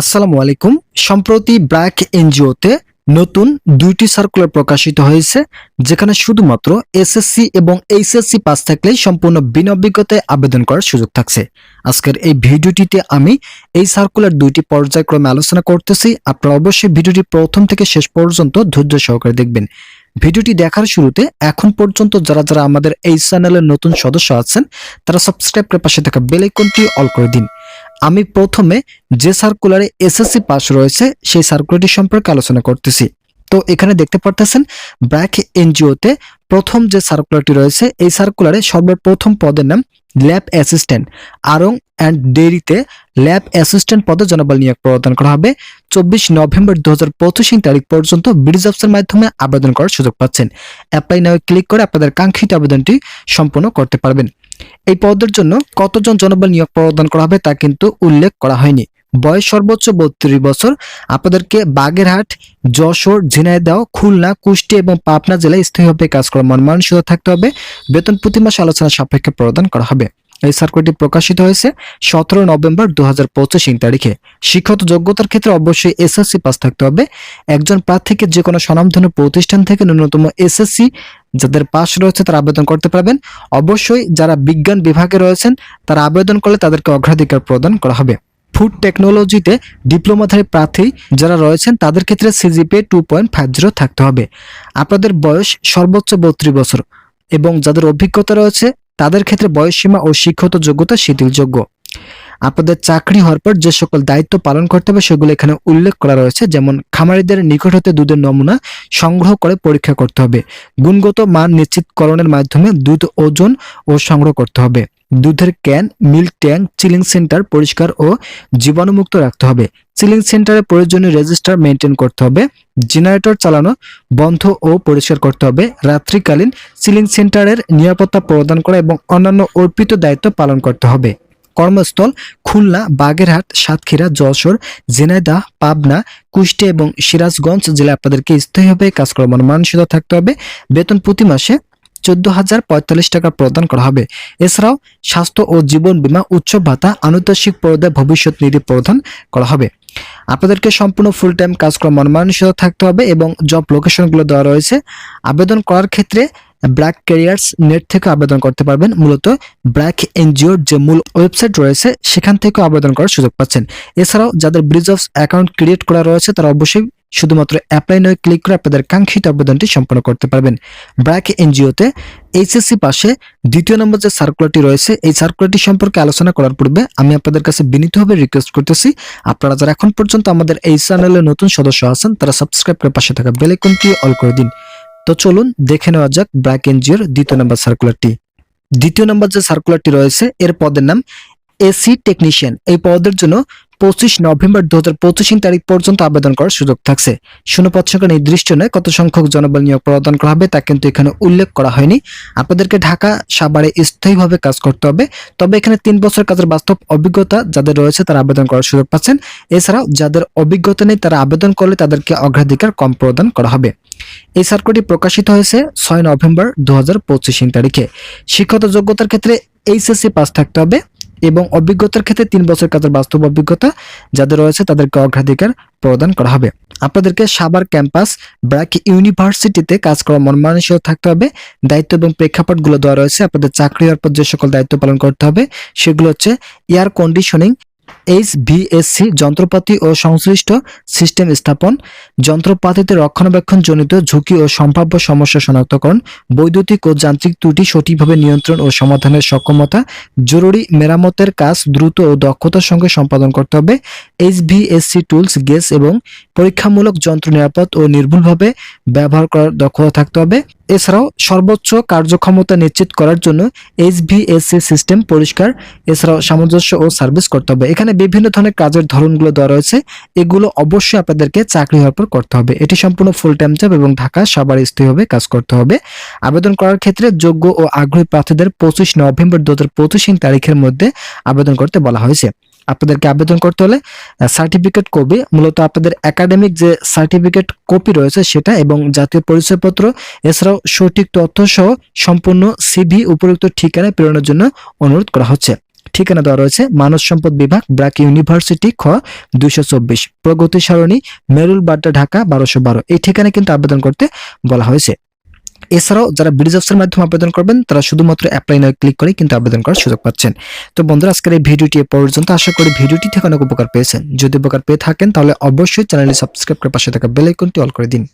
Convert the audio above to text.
আসসালামু আলাইকুম। সম্প্রতি ব্র্যাক এনজিওতে নতুন দুইটি সার্কুলার প্রকাশিত হয়েছে, যেখানে শুধুমাত্র এসএসসি এবং এইচএসসি পাস থাকলেই সম্পূর্ণ বিনা অভিজ্ঞতায় আবেদন করার সুযোগ থাকছে। আজকের এই ভিডিওটিতে আমি এই সার্কুলার দুইটি পর্যায়ক্রমে আলোচনা করতেছি। আপনারা অবশ্যই ভিডিওটি প্রথম থেকে শেষ পর্যন্ত ধৈর্য সহকারে দেখবেন। ভিডিওটি দেখার শুরুতে এখন পর্যন্ত যারা যারা আমাদের এই চ্যানেলের নতুন সদস্য আছেন, তারা সাবস্ক্রাইব করে পাশে থাকা বেল আইকনটি অল করে দিন। আমি প্রথমে যে সার্কুলারে এসএসসি পাস রয়েছে, সেই সার্কুলারটি সম্পর্কে আলোচনা করতেছি। তো এখানে দেখতে পারতেছেন ব্র্যাক এনজিওতে প্রথম যে সার্কুলারটি রয়েছে, এই সার্কুলারে সর্বপ্রথম পদের নাম ল্যাব অ্যাসিস্ট্যান্ট আরং অ্যান্ড ডেরিতে ল্যাব অ্যাসিস্ট্যান্ট পদে জনবল নিয়োগ প্রদান করা হবে। চব্বিশ নভেম্বর দু হাজার পঁচিশ তারিখ পর্যন্ত ব্রিজ অফিসের মাধ্যমে আবেদন করার সুযোগ পাচ্ছেন। অ্যাপ্লাই নাও ক্লিক করে আপনাদের কাঙ্ক্ষিত আবেদনটি সম্পূর্ণ করতে পারবেন। এই পদের জন্য কতজন জনবল নিয়োগ প্রদান করা হবে তা কিন্তু উল্লেখ করা হয়নি। বয়স সর্বোচ্চ বত্রিশ বছর। আপনাদেরকে বাগেরহাট, যশোর, ঝিনাইদহ, খুলনা কুষ্টি এবং পাবনা জেলায় স্থায়ীভাবে কাজ করা মনমান মানসিকতা থাকতে হবে। বেতন প্রতি মাসে আলোচনা সাপেক্ষে প্রদান করা হবে। এই সার্কুলারটি প্রকাশিত হয়েছে সতেরো নভেম্বর দু হাজার পঁচিশ তারিখে। শিক্ষত যোগ্যতার ক্ষেত্রে অবশ্যই এসএসসি পাস থাকতে হবে। একজন প্রার্থীকে যে কোনো স্বনামধন্য প্রতিষ্ঠান থেকে ন্যূনতম এসএসসি যাদের পাস রয়েছে তারা আবেদন করতে পারবেন। অবশ্যই যারা বিজ্ঞান বিভাগে রয়েছেন তারা আবেদন করলে তাদেরকে অগ্রাধিকার প্রদান করা হবে। ফুড টেকনোলজিতে ডিপ্লোমাধারী প্রার্থী যারা রয়েছেন তাদের ক্ষেত্রে CGPA two point five zero থাকতে হবে। আপনাদের বয়স সর্বোচ্চ বত্রিশ বছর এবং যাদের অভিজ্ঞতা রয়েছে তাদের ক্ষেত্রে বয়সসীমা ও শিক্ষত যোগ্যতা শিথিলযোগ্য। আপনাদের চাকরি হওয়ার পর যে সকল দায়িত্ব পালন করতে হবে, সেগুলো এখানে উল্লেখ করা রয়েছে। যেমন, খামারিদের নিকট হতে দুধের নমুনা সংগ্রহ করে পরীক্ষা করতে হবে। গুণগত মান নিশ্চিতকরণের মাধ্যমে দুধ ওজন ও সংগ্রহ করতে হবে। দুধের can, milk tank, chilling centre পরিষ্কার ও জীবাণুমুক্ত রাখতে হবে। চিলিং সেন্টারে প্রয়োজনীয় রেজিস্টার মেনটেন করতে হবে। জেনারেটর চালানো বন্ধ ও পরিষ্কার করতে হবে। রাত্রিকালীন চিলিং সেন্টারের নিরাপত্তা প্রদান করা এবং অন্যান্য অর্পিত দায়িত্ব পালন করতে হবে। কর্মস্থল খুলনা, বাগেরহাট, সাতক্ষীরা, যশোর জেনাইদা পাবনা, কুষ্টিয়া এবং সিরাজগঞ্জ জেলায় আপনাদেরকে স্থায়ীভাবে কাজ করার মানসিকতা থাকতে হবে। বেতন প্রতি মাসে চোদ্দ হাজার পঁয়তাল্লিশ টাকা প্রদান করা হবে। এছাড়াও স্বাস্থ্য ও জীবন বীমা উচ্চ ভাতা আনুতোষিক পর্যায়ে ভবিষ্যৎ নিধি প্রদান করা হবে। আপনাদেরকে সম্পূর্ণ ফুল টাইম কাজ করার মন থাকতে হবে এবং জব লোকেশনগুলো দেওয়া রয়েছে। আবেদন করার ক্ষেত্রে ব্ল্যাক ক্যারিয়ার্স নেট থেকে আবেদন করতে পারবেন। মূলত ব্ল্যাক এনজিওর যে মূল ওয়েবসাইট রয়েছে, সেখান থেকেও আবেদন করার সুযোগ পাচ্ছেন। এছাড়াও যাদের ব্রিজ অফ অ্যাকাউন্ট ক্রিয়েট করা রয়েছে, তারা অবশ্যই শুধুমাত্র অ্যাপ্লাই নয় ক্লিক করে আপনাদের কাঙ্ক্ষিত আবেদনটি সম্পন্ন করতে পারবেন। ব্র্যাক এনজিওতে এইচএসসি পাশে দ্বিতীয় নম্বর যে সার্কুলারটি রয়েছে, এই সার্কুলারটি সম্পর্কে আলোচনা করার পূর্বে আমি আপনাদের কাছে বিনীতভাবে রিকোয়েস্ট করতেছি, আপনারা যারা এখন পর্যন্ত আমাদের এই চ্যানেলের নতুন সদস্য আছেন, তারা সাবস্ক্রাইব করে পাশে থাকা বেল আইকনটি অল করে দিন। তো চলুন দেখে নেওয়া যাক ব্র্যাক এনজিওর দ্বিতীয় নম্বর সার্কুলারটি দ্বিতীয় নম্বর যে সার্কুলারটি রয়েছে, এর পদের নাম এসি টেকনিশিয়ান এই পদের জন্য পঁচিশ নভেম্বর দু হাজার পঁচিশ তারিখ পর্যন্ত আবেদন করার সুযোগ থাকছে। শূন্যপদ সংখ্যা নির্দিষ্ট নয়, কত সংখ্যক জনবল নিয়োগ প্রদান করা হবে তা কিন্তু এখানে উল্লেখ করা হয়নি। আপনাদেরকে ঢাকা সাভারে স্থায়ীভাবে কাজ করতে হবে, তবে এখানে তিন বছর কাজের বাস্তব অভিজ্ঞতা যাদের রয়েছে তারা আবেদন করার সুযোগ পাচ্ছেন। এছাড়াও যাদের অভিজ্ঞতা নেই তারা আবেদন করলে তাদেরকে অগ্রাধিকার কম প্রদান করা হবে। এই সার্কুলারটি প্রকাশিত হয়েছে ছয় নভেম্বর দু হাজার পঁচিশ তারিখে। শিক্ষত যোগ্যতার ক্ষেত্রে এইচএসসি পাস থাকতে হবে এবং অভিজ্ঞতার ক্ষেত্রে তিন বছর কাজের বাস্তব অভিজ্ঞতা যাদের রয়েছে তাদেরকে অগ্রাধিকার প্রদান করা হবে। আপনাদেরকে সাবার ক্যাম্পাস ব্র্যাক ইউনিভার্সিটিতে কাজ করা মন মানসিক থাকতে হবে। দায়িত্ব এবং প্রেক্ষাপটগুলো দেওয়া রয়েছে। আপনাদের চাকরি হওয়ার পর যে সকল দায়িত্ব পালন করতে হবে, সেগুলো হচ্ছে এয়ার কন্ডিশনিং এইচ ভিএসসি যন্ত্রপাতি ও সংশ্লিষ্ট সিস্টেম স্থাপন, যন্ত্রপাতিতে রক্ষণাবেক্ষণ জনিত ঝুঁকি ও সম্ভাব্য সমস্যা শনাক্তকরণ, বৈদ্যুতিক ও যান্ত্রিক ত্রুটি সঠিকভাবে নিয়ন্ত্রণ ও সমাধানের সক্ষমতা, জরুরি মেরামতের কাজ দ্রুত ও দক্ষতার সঙ্গে সম্পাদন করতে হবে এইচভিএসসি টুলস গেস এবং পরীক্ষামূলক যন্ত্র নিরাপদ ও নির্ভুলভাবে ব্যবহার করার দক্ষতা থাকতে হবে। এছাড়াও সর্বোচ্চ কার্যক্ষমতা নিশ্চিত করার জন্য এইচভিএসসি সিস্টেম পরিষ্কার, এছাড়াও সামঞ্জস্য ও সার্ভিস করতে হবে। এখানে বিভিন্ন ধরনের কাজের ধরনগুলো দেওয়া রয়েছে। এগুলো অবশ্যই আপনাদেরকে চাকরি হওয়ার পর করতে হবে। এটি সম্পূর্ণ ফুল টাইম জব এবং ঢাকা সবার স্থায়ীভাবে কাজ করতে হবে। আবেদন করার ক্ষেত্রে যোগ্য ও আগ্রহী প্রার্থীদের পঁচিশ নভেম্বর দু হাজার পঁচিশ তারিখের মধ্যে আবেদন করতে বলা হয়েছে। আপনাদেরকে আবেদন করতে হলে সার্টিফিকেট কপি মূলত আপনাদের একাডেমিক যে সার্টিফিকেট কপি রয়েছে সেটা এবং জাতীয় পরিচয়পত্র, এছাড়াও সঠিক তথ্য সহ সম্পূর্ণ সিভি উপযুক্ত ঠিকানায় প্রেরণের জন্য অনুরোধ করা হচ্ছে। ঠিকানা দেওয়া রয়েছে মানব সম্পদ বিভাগ ব্র্যাক ইউনিভার্সিটি খ, দুইশো চব্বিশ। প্রগতি সারণী, মেরুল বাড্ডা, ঢাকা, বারোশো বারো। এই ঠিকানায় কিন্তু আবেদন করতে বলা হয়েছে। এছাড়াও যারা ব্রিজ অফিসের মাধ্যমে আবেদন করবেন, তারা শুধুমাত্র অ্যাপ্লাই নয় ক্লিক করে কিন্তু আবেদন করার সুযোগ পাচ্ছেন। তো বন্ধুরা, আজকের এই ভিডিওটি এ পর্যন্ত। আশা করি ভিডিওটি থেকে অনেক উপকার পেয়েছেন। যদি উপকার পেয়ে থাকেন, তাহলে অবশ্যই চ্যানেলটি সাবস্ক্রাইব করে পাশে থাকা বেল আইকনটি অল করে দিন।